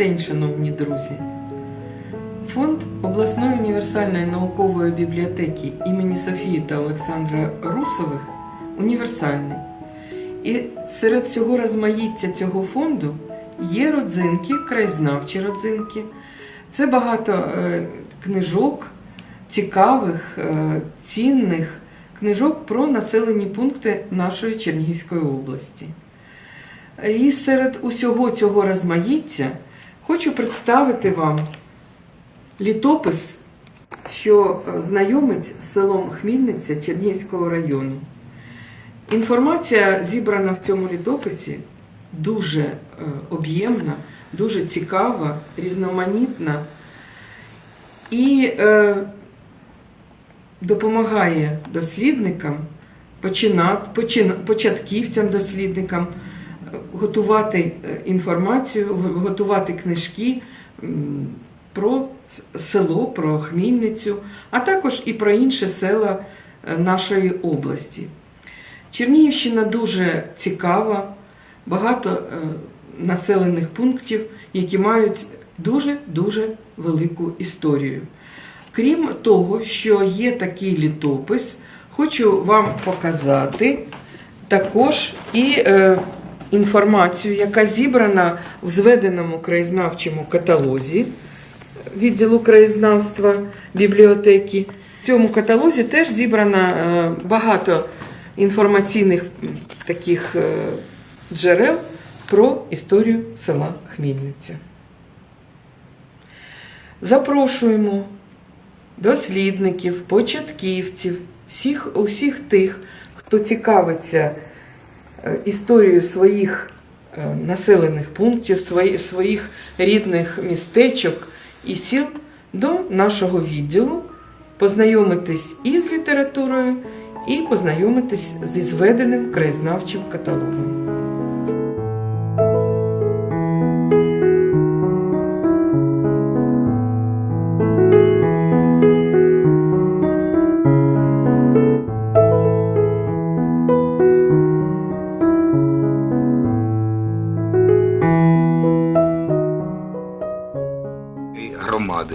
день, шановні друзі! Фонд обласної універсальної наукової бібліотеки імені Софії та Олександра Русових універсальний. І серед всього розмаїття цього фонду є родзинки, краєзнавчі родзинки. Це багато е, книжок, цікавих, е, цінних книжок про населені пункти нашої Чернігівської області. І серед усього цього розмаїття хочу представити вам літопис, що е, знайомить з селом Хмільниця Чернігівського району. Інформація, зібрана в цьому літописі, дуже е, об'ємна, дуже цікава, різноманітна і е, допомагає дослідникам, починати, почин, початківцям дослідникам готувати е, інформацію, готувати книжки про село, про Хмільницю, а також і про інші села е, нашої області. Чернігівщина дуже цікава, багато е, населених пунктів, які мають дуже-дуже велику історію. Крім того, що є такий літопис, хочу вам показати також і інформацію, яка зібрана в зведеному краєзнавчому каталозі відділу краєзнавства бібліотеки. В цьому каталозі теж зібрано е, багато інформаційних таких е, джерел про історію села Хмільниця. Запрошуємо дослідників, початківців, всіх, усіх тих, хто цікавиться е, історією своїх е, населених пунктів, своїх рідних містечок і сіл до нашого відділу, познайомитись із літературою, і познайомитись зі зведеним краєзнавчим каталогом.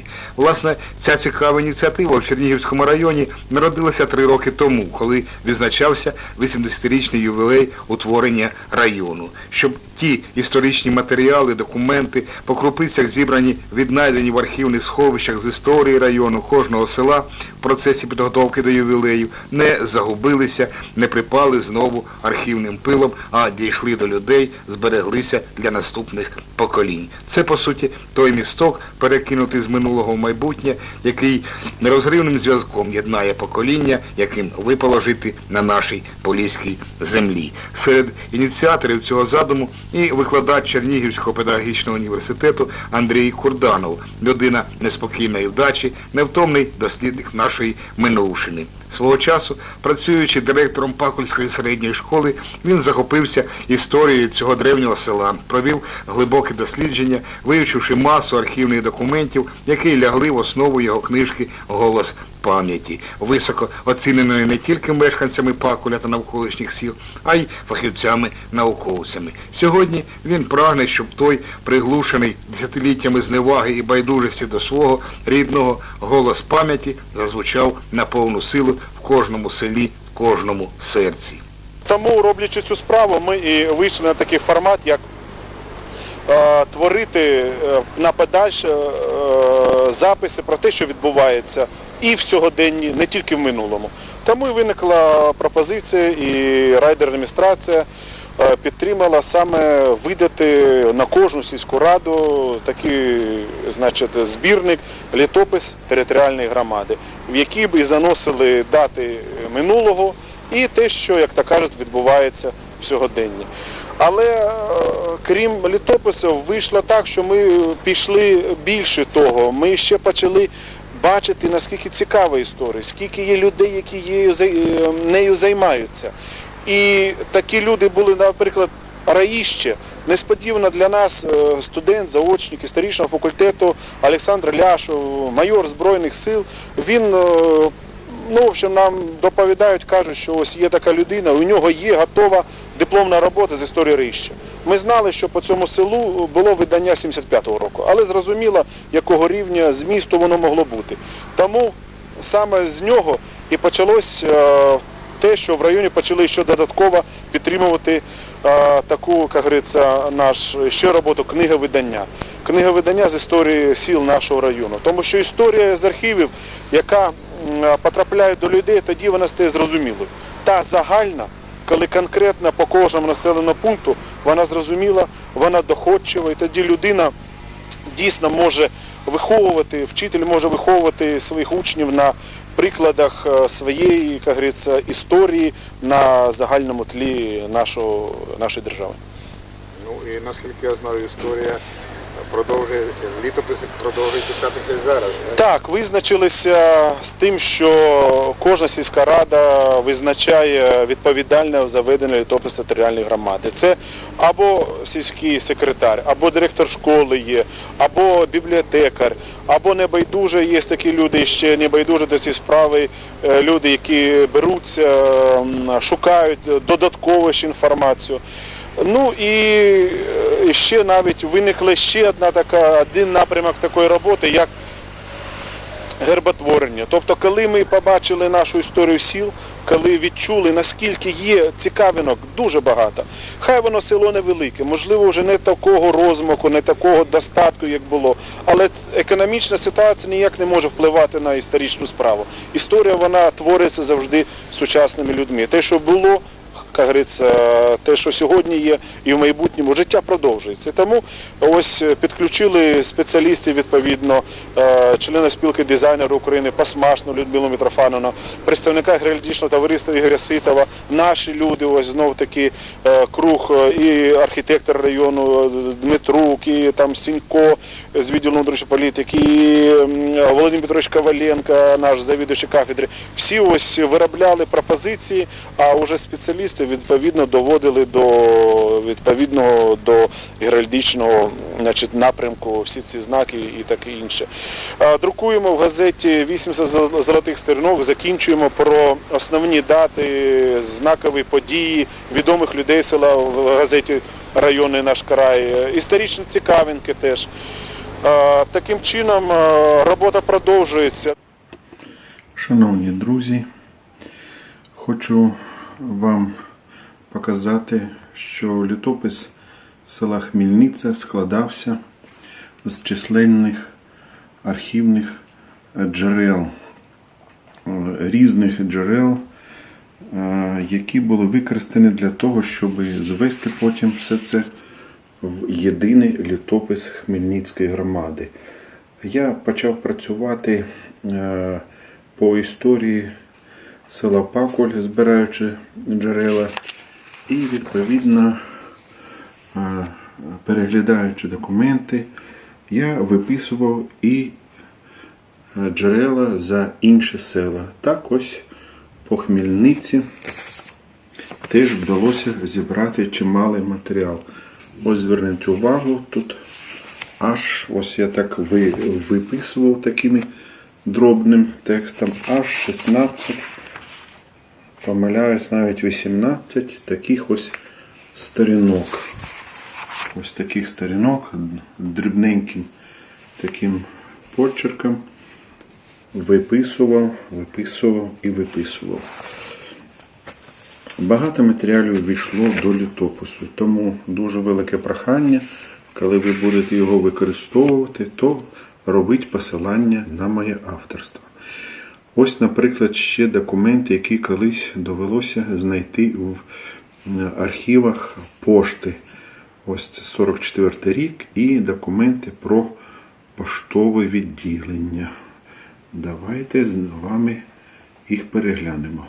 Громади. Власне, ця цікава ініціатива в Чернігівському районі народилася три роки тому, коли відзначався 80-річний ювілей утворення району, щоб ті історичні матеріали, документи по крупицях зібрані, віднайдені в архівних сховищах з історії району кожного села в процесі підготовки до ювілею, не загубилися, не припали знову архівним пилом, а дійшли до людей, збереглися для наступних поколінь. Це, по суті, той місток, перекинутий з минулого в майбутнє, який нерозривним зв'язком єднає покоління, яким випало жити на нашій поліській землі. Серед ініціаторів цього задуму і викладач Чернігівського педагогічного університету Андрій Курданов, людина неспокійної вдачі, невтомний дослідник нашої минувшини. Свого часу, працюючи директором Пакульської середньої школи, він захопився історією цього древнього села, провів глибоке дослідження, вивчивши масу архівних документів, які лягли в основу його книжки Голос пам'яті, високо оціненої не тільки мешканцями Пакуля та навколишніх сіл, а й фахівцями-науковцями. Сьогодні він прагне, щоб той, приглушений десятиліттями зневаги і байдужості до свого рідного голос пам'яті, зазвучав на повну силу в кожному селі, в кожному серці. Тому, роблячи цю справу, ми і вийшли на такий формат, як е, творити е, на подальше е, записи про те, що відбувається і в сьогоденні, не тільки в минулому. Тому і виникла пропозиція, і райдержадміністрація е, підтримала саме видати на кожну сільську раду такий значить, збірник, літопис територіальної громади, в який б і заносили дати минулого і те, що, як то кажуть, відбувається в сьогоденні. Але е, крім літописів, вийшло так, що ми пішли більше того. Ми ще почали бачити, наскільки цікава історія, скільки є людей, які е, нею займаються. І такі люди були, наприклад, Раїще. Несподівано для нас е, студент, заочник історичного факультету Олександр Ляшов, майор Збройних сил. Він е, ну, в общем, нам доповідають, кажуть, що ось є така людина, у нього є готова дипломна робота з історії Рища. Ми знали, що по цьому селу було видання 75-го року, але зрозуміло, якого рівня змісту воно могло бути. Тому саме з нього і почалось е, те, що в районі почали ще додатково підтримувати е, таку, як говориться, наш ще роботу книговидання. Книговидання з історії сіл нашого району. Тому що історія з архівів, яка потрапляє до людей, тоді вона стає зрозумілою. Та загальна, коли конкретно по кожному населеному пункту вона зрозуміла, вона доходчива, і тоді людина дійсно може виховувати, вчитель може виховувати своїх учнів на прикладах е, своєї, як говориться, історії на загальному тлі нашої держави. Ну і наскільки я знаю, історія продовжується, літописи продовжують писатися зараз. Так? Так, визначилися з тим, що кожна сільська рада визначає відповідальне за ведення літопису територіальної громади. Це або сільський секретар, або директор школи є, або бібліотекар, або небайдуже є такі люди, ще небайдуже до цієї справи, е, люди, які беруться, шукають додаткову ще інформацію. Ну і е, ще навіть виникла ще одна така, один напрямок такої роботи, як герботворення. Тобто, коли ми побачили нашу історію сіл, коли відчули, наскільки є цікавинок, дуже багато. Хай воно село невелике, можливо, вже не такого розмаху, не такого достатку, як було. Але економічна ситуація ніяк не може впливати на історичну справу. Історія вона твориться завжди сучасними людьми. Те, що було, як говориться, те, що сьогодні є, і в майбутньому життя продовжується. Тому ось підключили спеціалістів відповідно, е, члена спілки дизайнерів України Пасмашну Людмилу Митрофановну, представника героїчного товариства Ігоря Ситова, наші люди, ось знов таки е, круг е, і архітектор району Дмитрук, і там Сінько з відділу внутрішньої політики, і Володимир Петрович Коваленко, наш завідуючий кафедри. Всі ось виробляли пропозиції, а вже спеціалісти відповідно доводили до відповідного до геральдичного значить, напрямку всі ці знаки і таке інше. Друкуємо в газеті 80 зол- золотих сторінок, закінчуємо про основні дати, знакові події відомих людей села в газеті Районний наш край, історичні цікавинки теж. Таким чином робота продовжується. Шановні друзі, хочу вам показати, що літопис села Хмільниця складався з численних архівних джерел, різних джерел, е, які були використані для того, щоб звести потім все це в єдиний літопис Хмельницької громади. Я почав працювати е, по історії села Паколь, збираючи джерела, і відповідно, е, переглядаючи документи, я виписував і е, джерела за інші села. Так ось по Хмельниці теж вдалося зібрати чималий матеріал. Ось зверніть увагу, тут аж ось я так виписував такими дробним текстом, аж 16, помиляюсь, навіть 18 таких ось сторінок. Ось таких сторінок дрібненьким таким почерком виписував, виписував і виписував. Багато матеріалів війшло до літопису, тому дуже велике прохання, коли ви будете його використовувати, то робіть посилання на моє авторство. Ось, наприклад, ще документи, які колись довелося знайти в е, архівах пошти. Ось це 44 рік і документи про поштове відділення. Давайте з вами їх переглянемо.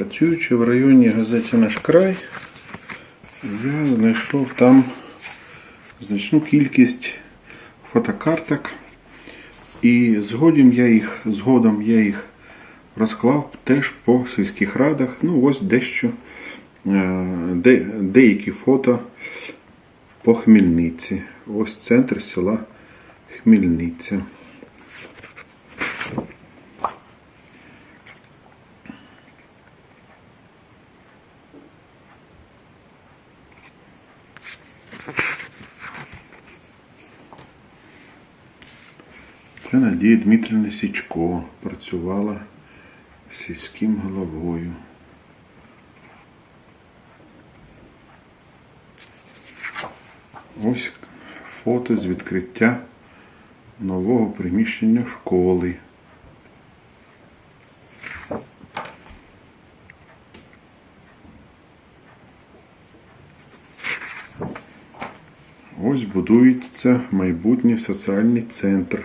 Працюючи в районі газеті Наш край, я знайшов там значну кількість фотокарток. І згодом я їх, згодом я їх розклав теж по сільських радах. Ну, ось дещо, е, де, деякі фото по Хмільниці. Ось центр села Хмільниця. Це Надія Дмитрівна Січко працювала сільським головою. Ось фото з відкриття нового приміщення школи. Ось будується майбутній соціальний центр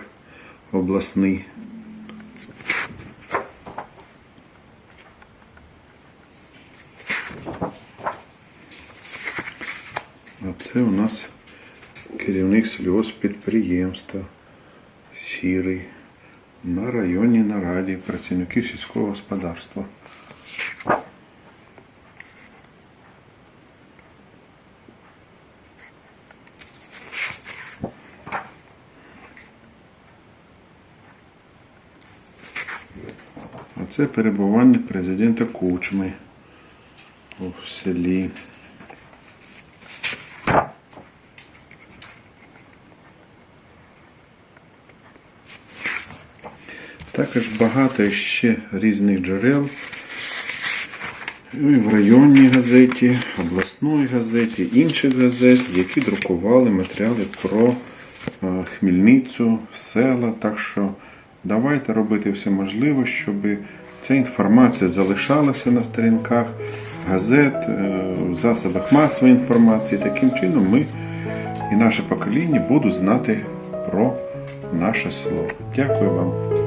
обласний. А це у нас керівник сільгосппідприємства Сірий на районній нараді працівників сільського господарства. Це перебування президента Кучми у селі. Також багато ще різних джерел. Ну, І в районній газеті, обласної газеті, інших газет, які друкували матеріали про е, Хмільницю, села. Так що давайте робити все можливе, щоб ця інформація залишалася на сторінках газет, е, в засобах масової інформації. Таким чином ми і наше покоління будуть знати про наше село. Дякую вам.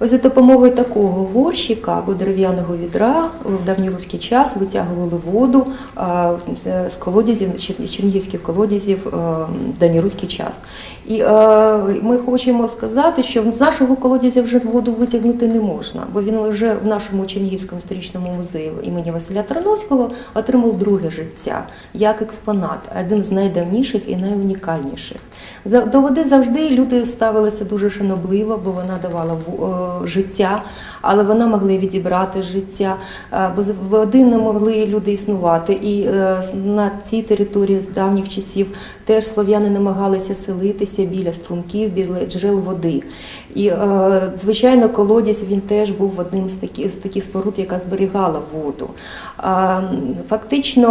За допомогою такого горщика або дерев'яного відра в давньоруський час витягували воду з з колодязів, чер- чернігівських колодязів в давньоруський час. І ми хочемо сказати, що з нашого колодязя вже воду витягнути не можна, бо він вже в нашому Чернігівському історичному музеї імені Василя Тарновського отримав друге життя як експонат, один з найдавніших і найунікальніших. До води завжди люди ставилися дуже шанобливо, бо вона давала е, життя, але вона могла відібрати життя. Е, Без води не могли люди існувати. І е, на цій території з давніх часів теж слов'яни намагалися селитися біля струмків, біля джерел води. І, звичайно, колодязь він теж був одним з таких, з таких споруд, яка зберігала воду. Фактично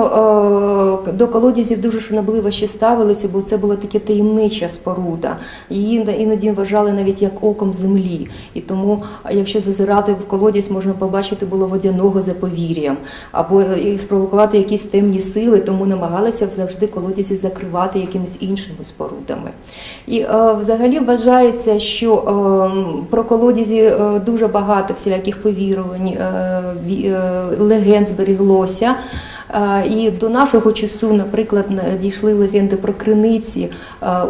до колодязів дуже шанобливо ще ставилися, бо це була така таємнича споруда. Її іноді вважали навіть як оком землі. І тому, якщо зазирати в колодязь, можна побачити було водяного за повір'ям, або спровокувати якісь темні сили, тому намагалися завжди колодязі закривати якимись іншими спорудами. І е, взагалі вважається, що е, про колодязі е, дуже багато всіляких повірувань, е, е, легенд зберіглося. А, І до нашого часу, наприклад, на- дійшли легенди про криниці,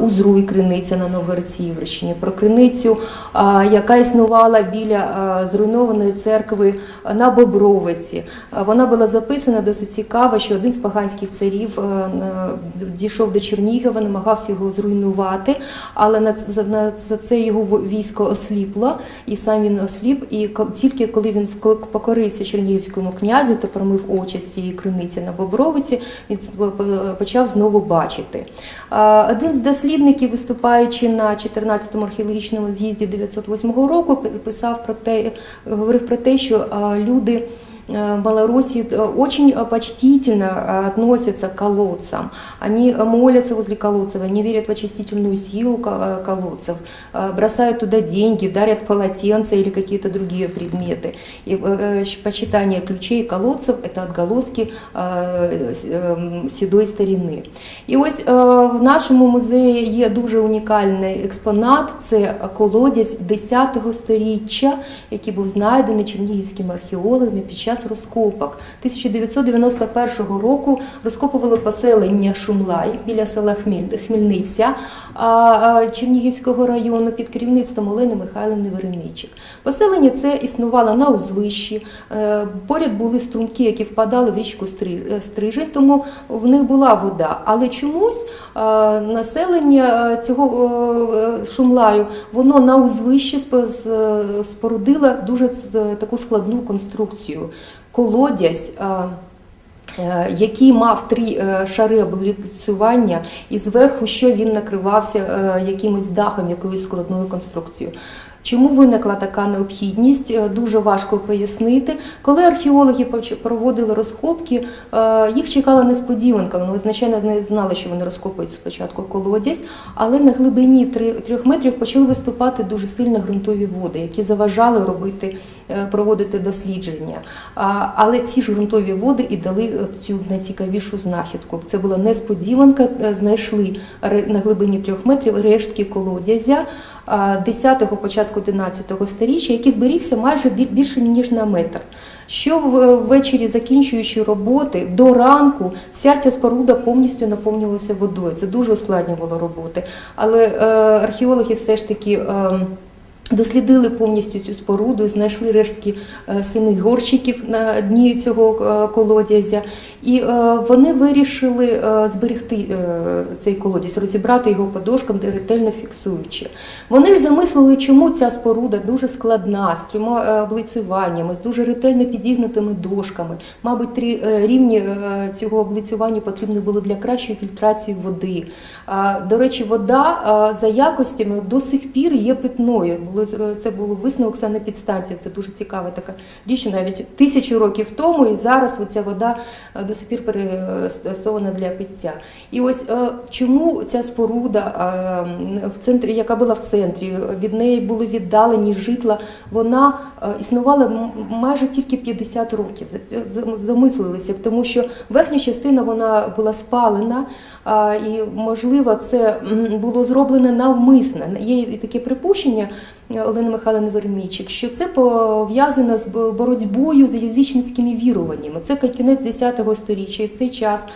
Узруй криниця на Новгород-Сіверщині, про криницю, яка існувала біля зруйнованої церкви на Бобровиці. Вона була записана досить цікаво, що один з поганських царів е, дійшов до Чернігова, намагався його зруйнувати, але за, це його військо осліпло, і сам він осліп. І тільки коли він покорився чернігівському князю та промив очі з цієї криниці на Бобровиці, він почав знову бачити. Один з дослідників, виступаючи на 14-му археологічному з'їзді 908 року, пи- писав про те, говорив про те, що люди. э, Малороссии э, очень э, почтительно э, относятся к колодцам. Они э, молятся возле колодцев, они верят в очистительную силу ко- э, колодцев, э, бросают туда деньги, дарят полотенца или какие-то другие предметы. И э, э, щ- почитание ключей колодцев – это отголоски э, с- ем, седой старины. І ось е, в нашому музеї є дуже унікальний експонат. Це колодязь 10-го сторіччя, який був знайдений чернігівськими археологами під час розкопок. 1991 року розкопували поселення Шумлай біля села Хміль- Хмільниця Чернігівського району під керівництвом Олени Михайлівни Веремійчик. Поселення це існувало на узвищі. Е, Поряд були струмки, які впадали в річку е, Стрижень, тому в них була вода. Але чомусь е, населення цього Шумлаю воно на узвищі спо- спорудило дуже таку складну конструкцію. Колодязь. Е, який мав три е, шари облицювання, і зверху ще він накривався е, якимось дахом, якоюсь складною конструкцією. Чому виникла така необхідність, дуже важко пояснити. Коли археологи проводили розкопки, їх чекала несподіванка. Вони, звичайно, не знали, що вони розкопують спочатку колодязь, але на глибині трьох метрів почали виступати дуже сильно ґрунтові води, які заважали робити, проводити дослідження. Але ці ж ґрунтові води і дали е, цю найцікавішу знахідку. Це була несподіванка. Е, Знайшли на глибині трьох метрів рештки колодязя. 10-го, початку 11-го сторіччя, який зберігся майже більше ніж на метр. Що ввечері, закінчуючи роботи, до ранку вся ця споруда повністю наповнювалася водою. Це дуже ускладнювало роботи. Але е, археологи все ж таки. Е, Дослідили повністю цю споруду, знайшли рештки е, семи горщиків на дні цього е, колодязя, і е, вони вирішили зберегти цей колодязь, розібрати його по дошкам, де ретельно фіксуючи. Вони ж замислили, чому ця споруда дуже складна, з трьома облицюваннями, з дуже ретельно підігнутими дошками. Мабуть, три рівні цього облицювання потрібні були для кращої фільтрації води. До речі, вода за якостями до сих пір є питною. Це було висновок санепідстанції. Це дуже цікава така річ. Навіть тисячу років тому і зараз ця вода е, до сих пір перестосована для пиття. І ось е, чому ця споруда, е, в центрі, яка була в центрі, від неї були віддалені житла, вона існувала майже тільки 50 років. Замислилися, тому що верхня частина вона була спалена. І, можливо, це було зроблено навмисно. Є і таке припущення е, Олени Михайловни Веремійчик, що це пов'язано з боротьбою з язичницькими віруваннями. Це кінець 10-го сторіччя, і цей час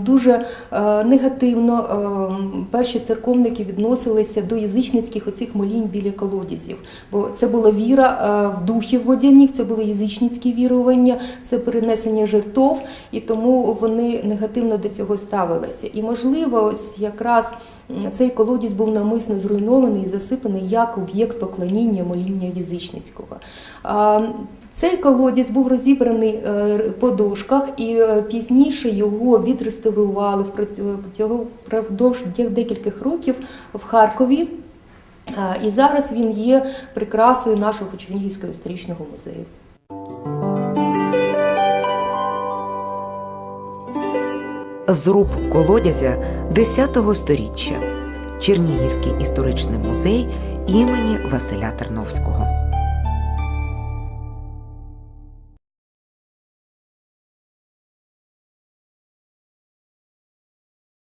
дуже е, негативно е, перші церковники відносилися до язичницьких оцих молінь біля колодязів. Бо це була віра в духів водяних, це були язичницькі вірування, це перенесення жертв, і тому вони негативно до цього ставилися. І можливо, ось якраз цей колодязь був навмисно зруйнований і засипаний як об'єкт поклоніння моління язичницького. Цей колодязь був розібраний е, по дошках, і е, пізніше його відреставрували впродовж декількох років в Харкові. І зараз він є прикрасою нашого Чернігівського історичного музею. Зруб колодязя 10-го сторіччя. Чернігівський історичний музей імені Василя Терновського.